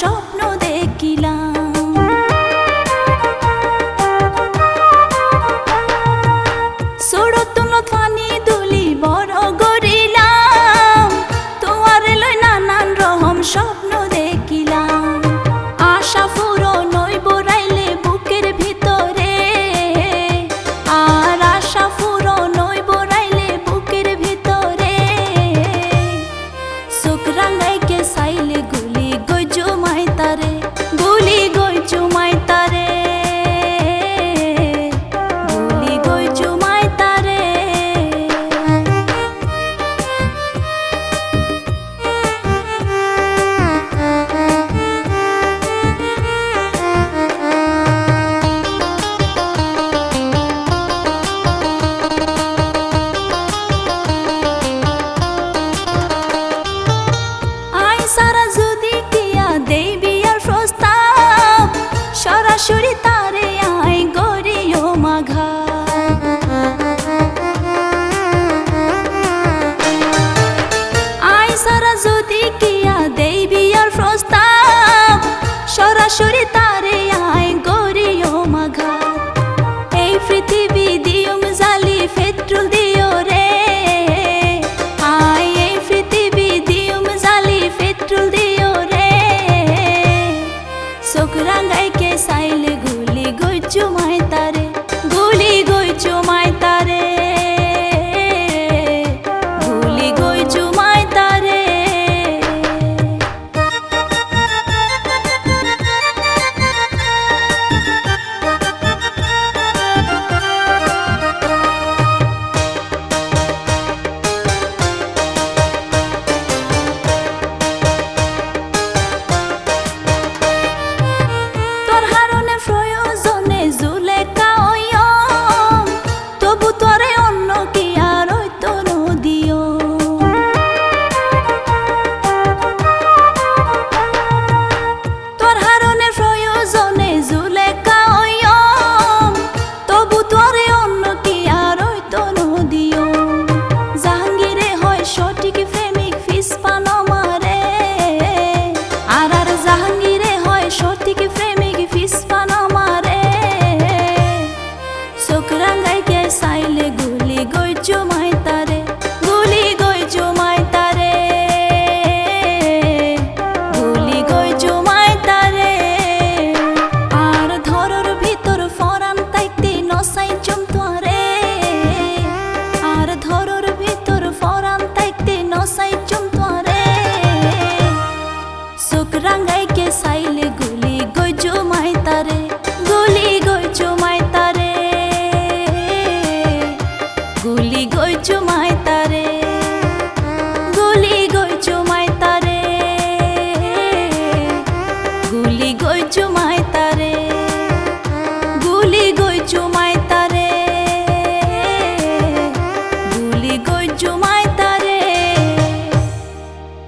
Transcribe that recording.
shop. ভাসুর তারে আয় গরে ও মাঘা। আয় সারা যদি কিয়া দেই বিয়ার প্রস্তাব, সরাসরি তার Acıma